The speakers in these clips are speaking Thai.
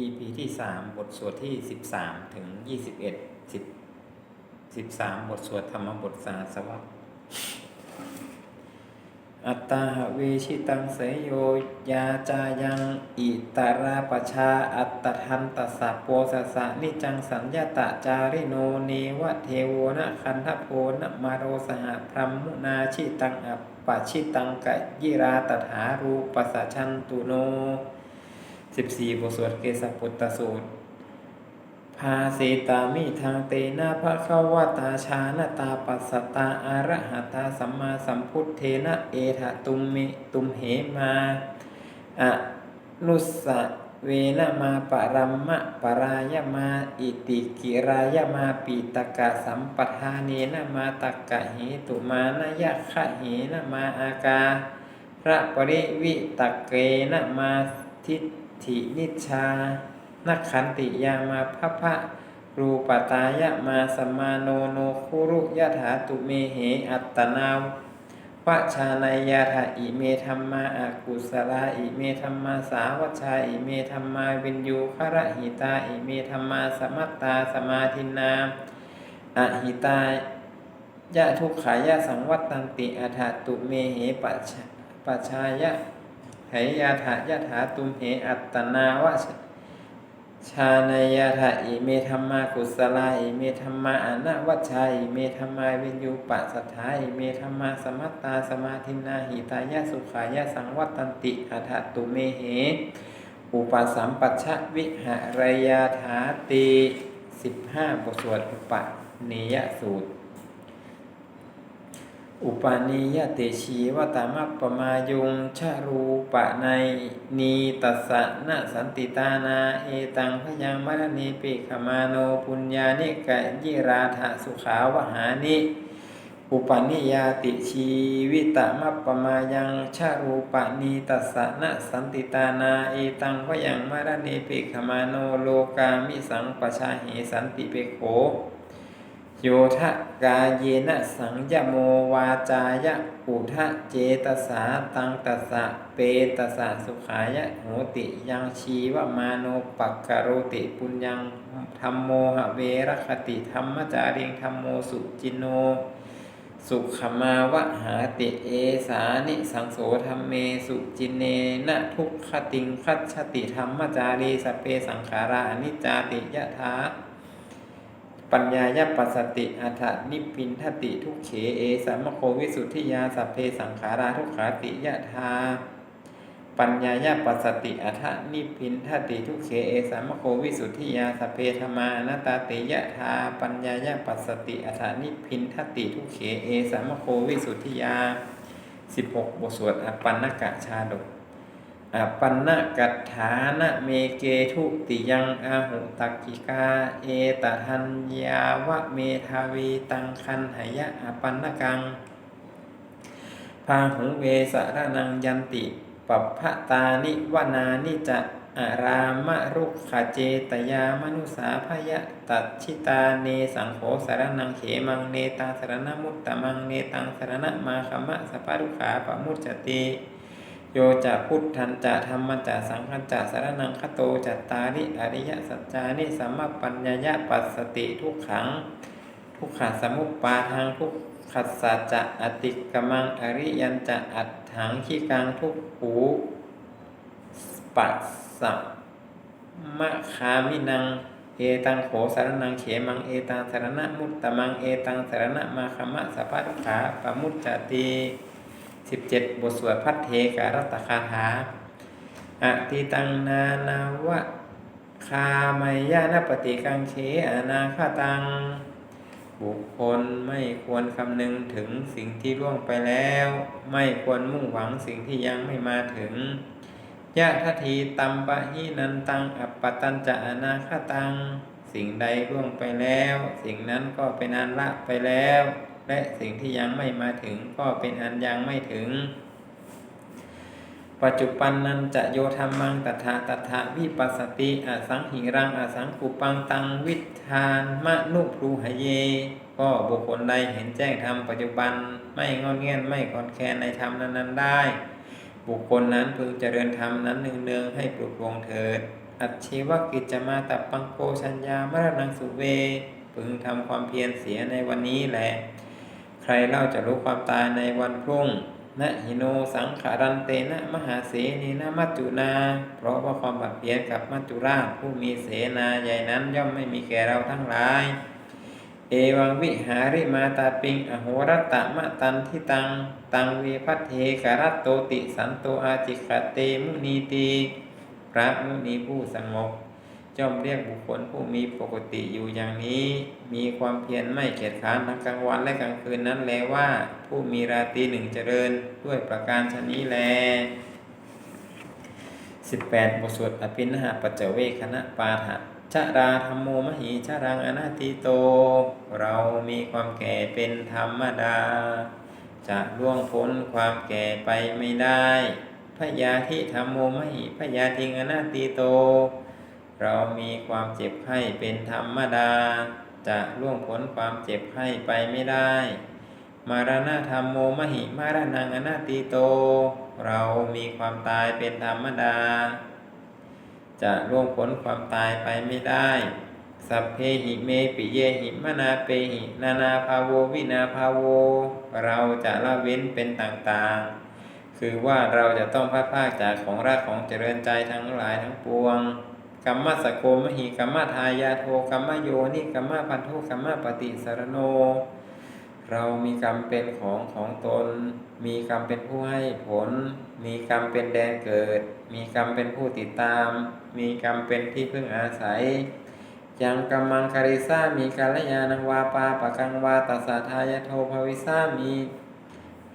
EP ที่ 3 บทสวดที่ 13 ถึง 21 10 13 บทสวดธรรมบทสาสวะอัตตาหะเวชิตังเสยโยยาจายัง อิตาราปชา อัตตทันตัสสะโปสสะนิจังสัญญาตะจาริโนเนวะเทโวนะคันทโพนะมาโรสหพรหมุนาชิตังอัปปชิตังกะยิราตถารูปสัชันตุโน 14บสี่บทสวดเกสปุตตสูตร ภาเสตามิทางเตนะภะคะวตาชาณตาปัสสตาอะรหะตาสัมมาสัมพุทเทนะเอทะตุมมิตุมเหมาอะนุสสะเวนะมาปรัมมะปรายมา อิติกิรายมาปิตกะสัมปทาเนนะมาตกะเหตุมานยะคะเหนะมาอากาพระปริวิตกเกนะมาทิ ฏฐินิชานักขันติยามาพะพะรูปตายะมาสมาโนโนคุรุยะถาตุเมเหอัตตนาววชานายาถาอิเมธรรมาอากุสลาอิเมธรรมาสาวชาอิเมธรรมาวินยูคระหิตาอิเมธรรมาสมัตตาสมาธินาอหิตายะทุกขายะสังวัตตันติอัฏฐตุเมเหปัจฉปัชายะ ยาถายะถาตุมเหอัตนาวะชานายาถะอิเมธรรมากุศลาอิเมธรรมาอนะวัชชาอิเมธรรมาวินยูปัสสัทธาอิเมธรรมาสมัตตาสมาธินาหิตายะสุขายะสังวัตตันติอัฏตุเมเห อุปสัมปัชะวิหารยาถาติสิบห้าบทสวดอุปนิยสูตร อุปาณิยติชีวตามัปปมายุงชารูปะในนีตัสสะนะสันติตานาเอตังพยังมรณีปิขมาโนปุญญานิกะยิราธะสุขาวหานิ อุปนิยาติชีวิตะมัปปมายังชารูปะนีตัสสะนะสันติตานาเอตังพยังมรณีปิขมาโนโลกามิสังปชาเหสันติเปโข โยทะกาเยนะสังยโมวาจายะอุทะเจตสาตังตัสสะเปตสะสุขายะโหติยังชีวมาโนปักกะโรติปุญญังธรรมโมหะเวรคติธรรมจาริงธรรมโมสุจินโน สุขมาวะหาติเอสานิสังโสธรรมเมสุจินเนนะทุกขติงคัจฉติธรรมจารีสเปสังขารานิจาติยะถา ปัญญายปัสสติอัฏฐนิพินทติทุกเขเอสัมมโควิสุทธิยาสัพเพสังขาราทุกขาติยะธาปัญญายปัสสติอัฏฐนิพินทติทุกเขเอสัมมโควิสุทธิยาสัพเพธรรมานตาติยะธาปัญญายปัสสติอัฏฐนิพินทติทุกเขเอสัมมโควิสุทธิยา16บทสวดอปันนกะชาดก ปันนะกัตถานะเมเกทุติยังอาหุตักกิกา เอตทัญญาวะเมทาวีตังคันหยะอปันนกังพาหุเวสารนังยันติปัปพะตานิวนานิจะอารามะรุขเจตยามนุสาพยะตัดชิตาเนสังโฆสารนังเขมังเนตาสารนมุตตมังเนตังสารณมาคมะสปารุขาปมุจจติ โยจะพุทธันจะธรรมจะสังฆันจะสารนังคโตจัตตาริอริยสัจจานิสัมมาปัญญายะปัสสติทุกขัง ทุกขสมุปปาทางทุกขัสสะจะอติกมังอริยันจะอัตถังขีกังทุกปูปัสสะมะคามินังเอตังโขสารนังเขมังเอตังสารณะมุตตมังเอตังสารณะมาคมะสัพพะทุกขาปมุจจติ สิบเจ็ดบทสวดพัทเทการัตคาถาอติตังนานาวะคามายานปฏิกังเขอนาคาตัง บุคคลไม่ควรคำนึงถึงสิ่งที่ล่วงไปแล้ว ไม่ควรมุ่งหวังสิ่งที่ยังไม่มาถึงยะทัทีตัมปะหินันตัง อัปปตันจะอนาคาตัง สิ่งใดล่วงไปแล้ว สิ่งนั้นก็เป็นอันละไปแล้ว และสิ่งที่ยังไม่มาถึงก็เป็นอันยังไม่ถึง ปัจจุบันนั้นจะโยธรรมังตถาตถาวิปัสสติอสังหิรังอสังกุปังตังวิทานมะนุปรูหเย ก็บุคคลใดเห็นแจ้งธรรมปัจจุบันไม่งอนเงียนไม่คอนแคนในธรรมนั้นๆได้ บุคคลนั้นพึงเจริญธรรมนั้นเนืองๆให้ปลุกปลงเถิดอัจชีวกิจจมาตับปังโกชัญญามรณังสุเว พึงทำความเพียรเสียในวันนี้แหละ ใครเล่าจะรู้ความตายในวันพรุ่งนะหิโนสังขารันเตนะมหาเสนีนะมัจจุนา เพราะว่าความบัดเพียนกับมัจจุราชผู้มีเสนาใหญ่นั้นย่อมไม่มีแก่เราทั้งหลาย เอวังวิหาริมาตาปิง อโหรตะมะตันทิตัง ตังวีพัทเทกรัตโตติสันโตอาจิกเตมุนีตี พระมุนีผู้สงบ ย่อมเรียกบุคคลผู้มีปกติอยู่อย่างนี้ มีความเพียรไม่เกียจค้านทั้งกลางวันและกลางคืนนั้นแลว่า ผู้มีราตรีหนึ่งเจริญด้วยประการชนี้แล 18บทสวดอภินหาปัจเจเวคณะปาฐะชะราธรรมโมมหิชารังอนาติโต เรามีความแก่เป็นธรรมดา จะล่วงพ้นความแก่ไปไม่ได้พยาธิธรรมโมมหิพยาธิงอนาติโต เรามีความเจ็บไข้เป็นธรรมดา จะล่วงพ้นความเจ็บไข้ไปไม่ได้ มารณะธรรมโมมหิมารณังอนาติโต เรามีความตายเป็นธรรมดา จะล่วงพ้นความตายไปไม่ได้ สัพเพหิเมปิเยหิมนาเปหิ นานาภาโววินาภาโว เราจะละเว้นเป็นต่างๆ คือว่าเราจะต้องพัดพากจากของรักของเจริญใจทั้งหลายทั้งปวง กรรมสโกมหิกรรมทายาโทกรรมโยนิกรรมพันธุกรรมปฏิสารโน เรามีกรรมเป็นของของตน มีกรรมเป็นผู้ให้ผล มีกรรมเป็นแดนเกิด มีกรรมเป็นผู้ติดตาม มีกรรมเป็นที่พึ่งอาศัยยังกรรมังคาริซามีกาลยานังวาปาปะกังวาตัสสะทายาโทภวิสามี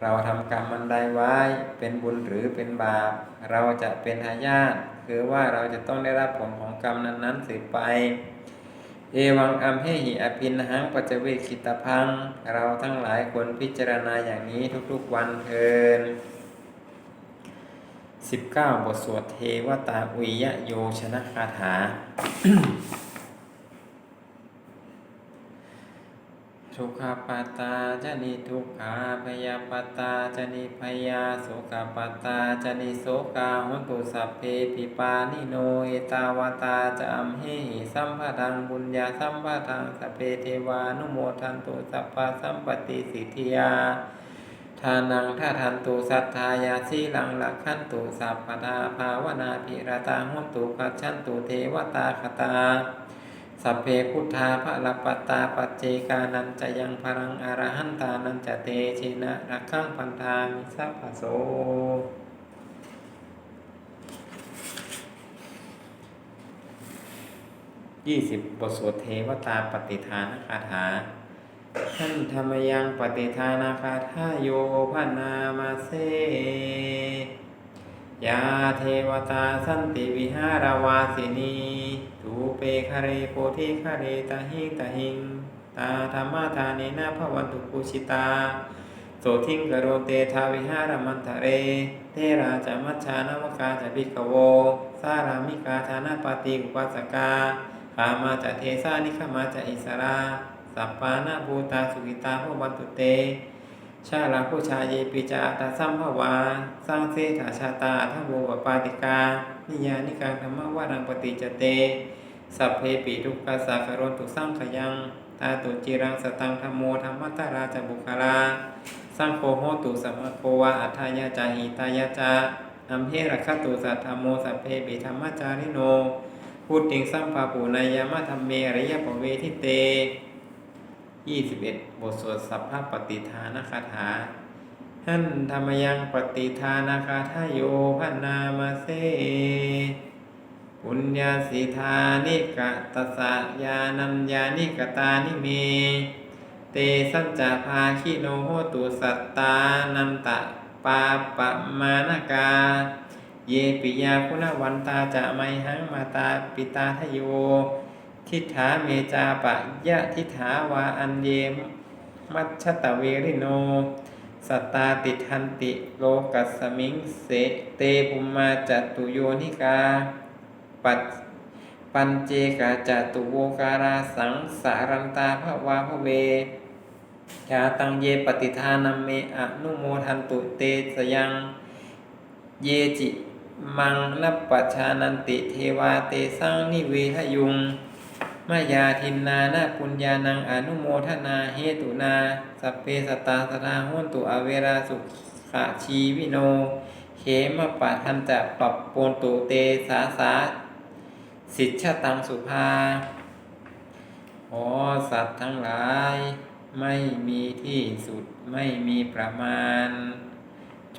เราทำกรรมมันใดไว้เป็นบุญหรือเป็นบาป เราจะเป็นทายาท คือว่าเราจะต้องได้รับผลของกรรมนั้นๆสืบไป เอวังอัมเหหิอภินหังปัจเวคิตพัง เราทั้งหลายควรพิจารณาอย่างนี้ทุกๆวันเทิน19 บทสวดเทวตาอุยยะโยชนะคาถา ทุกขปาตาจนิทุกขาพยาปตาจนิพยาโสกาปตาจนิโสกาหุตุสัพเพปิปานิโนเอตาวตาจะอัมเหหิสัมภทังบุญญาสัมภทังสัพเพเทวานุโมทันตุสัพพะสัมปติสิทธิยาทานังท่าทันตุสัทธายาสีลังลักขันตุสัพพทาภาวนาภิรตาหุตุกัจฉันตุเทวตาคตา สัพเพพุทธาภะลปัตตาปัจเจกานันจะยังพรังอรหันตานันจะเตชินะรักขังพันธามิสัพพโสยี่สิบบทสวดเทวตาปฏิทานคาถาท่านธรรมยังปฏิทานาคาทาโยพนามาเซ ยาเทวตาสันติวิหารวาสินีตูเปคเรโพธิคเรตาหิงตาหิง ตาธรรมทานินาภวันตุปุชิตา โสทิงกโรเตทาวิหารมันทะเร เทราจามัชชานวกาจะพิกโว สารามิกาธานาปฏิอุปัสกาขามาจะเทสานิขมาจะอิสรา สัปปานาภูตาสุกิตาภวันตุเต ชาลาผู้ชายเยปิจาตาสัมภวาสร้างเสถาชาตาทโวปปาติกา นิยานิการธรรมวารังปฏิจเต สัพเพปิทุกขสาคารนตุสร้างขยัง ตาตุจิรังสตังธรรมโมธรรมตาราจบุคลาสร้างโคโหตุสัมมโควาอัฏายาจาหิตายาจาอัมเพรคตุสัทธรรมโมสัพเพปิธรรมจาริโนพุทธิงสัมภาปูนายามะธรรมเมริยปเวทิเต 21 บทสวดสัพพปฏิทานคาถาหันธรรมยังปฏิทานคาทาโยพันนามาเซปุญญาสิทานิกะตสะยานัญญานิกตานิเม เตสัจจาภาคิโนโหตุสัตตานันตะปาปะมานากา เยปิยาคุณวันตาจะไมหังมาตาปิตาทโย ทิฏฐาเมจาปะยะทิฏฐาวาอันเยม มัชชตเวริโน สตาติทันติโลกัสมิงเสเตปุมมาจัตุโยนิกา ปัจปัญเจกาจตุโวการาสังสารันตาภวาภเวยาตังเยปฏิทานัมเมอนุโมทันตุเตสยังเยจิมังนัปปชานันติเทวาเตสังนิเวทยุง มายาทินนานาปุญญานังอนุโมทนาเหตุนา สัพเพสตาสทาหุนตุอเวราสุขะชีวิโนเขมปะทันจะปรับปนตุเตสาสาสิทธตังสุภาขอสัตว์ทั้งหลาย ไม่มีที่สุดไม่มีประมาณ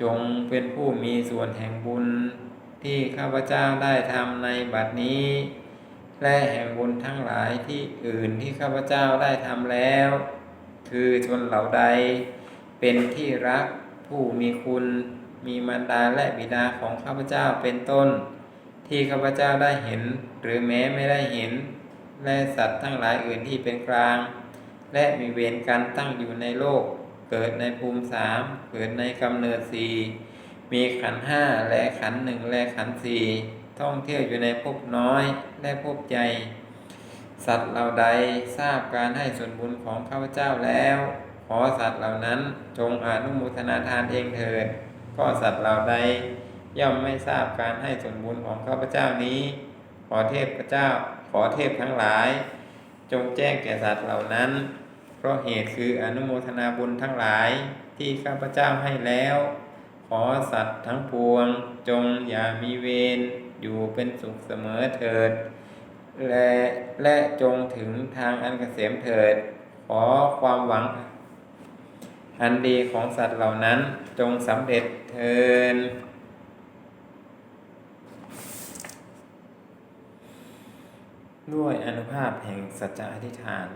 จงเป็นผู้มีส่วนแห่งบุญที่ข้าพเจ้าได้ทำในบัดนี้ และแห่งบุญทั้งหลายที่อื่นที่ข้าพเจ้าได้ทำแล้ว คือชนเหล่าใด เป็นที่รักผู้มีคุณมีมารดาและบิดาของข้าพเจ้าเป็นต้น ที่ข้าพเจ้าได้เห็น หรือแม้ไม่ได้เห็น และสัตว์ทั้งหลายอื่นที่เป็นกลาง และมีเวรกันตั้งอยู่ในโลก เกิดในภูมิสามเกิดในกำเนิดสี่มีขันห้าและขันหนึ่งและขันสี่ ท่องเที่ยวอยู่ในภพน้อยและภพใหญ่ สัตว์เหล่าใดทราบการให้ส่วนบุญของข้าพเจ้าแล้ว ขอสัตว์เหล่านั้นจงอนุโมทนาทานเองเถิดก็สัตว์เหล่าใดย่อมไม่ทราบการให้ส่วนบุญของข้าพเจ้านี้ ขอเทพเจ้า ขอเทพทั้งหลาย จงแจ้งแก่สัตว์เหล่านั้น เพราะเหตุคืออนุโมทนาบุญทั้งหลายที่ข้าพเจ้าให้แล้ว ขอสัตว์ทั้งปวงจงอย่ามีเวร อยู่เป็นสุขเสมอเถิด และและจงถึงทางอันเกษมเถิด ขอความหวัง อันดีของสัตว์เหล่านั้นจงสำเร็จเทินด้วยอนุภาพแห่งสัจจะอธิษฐาน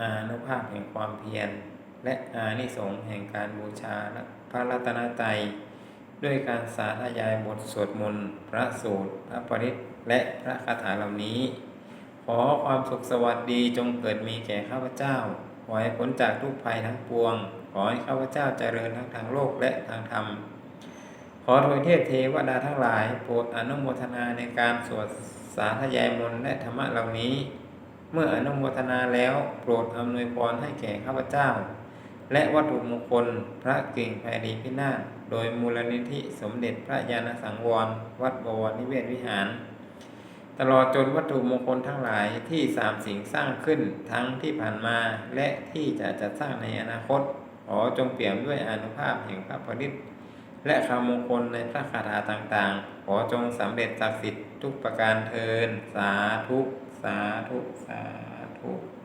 อานุภาพแห่งความเพียร และอานิสงส์แห่งการบูชาพระรัตนตรัย ด้วยการสาธยายบทสวดมนต์พระสูตรพระปริตและพระคาถาเหล่านี้ ขอความสุขสวัสดีจงเกิดมีแก่ข้าพเจ้า ขอให้พ้นจากทุกภัยทั้งปวง ขอให้ข้าพเจ้าเจริญทั้งทางโลกและทางธรรม ขอโดยเทพเทวดาทั้งหลาย โปรดอนุโมทนาในการสวดสาธยายมนต์และธรรมะเหล่านี้ เมื่ออนุโมทนาแล้วโปรดอำนวยพรให้แก่ข้าพเจ้า และวัตถุมงคลพระกิ่งแผ่ดีพินาศโดยมูลนิธิสมเด็จพระญาณสังวร วัดบวรนิเวศวิหาร ตลอดจนวัตถุมงคลทั้งหลายที่สามสิ่งสร้างขึ้นทั้งที่ผ่านมาและที่จะจัดสร้างในอนาคตขอจงเปี่ยมด้วยอนุภาพแห่งพระผลิตและคำมงคลในพระคาถาต่างๆ ขอจงสำเร็จศักดิ์สิทธิ์ทุกประการเทิน สาธุ สาธุ สาธุ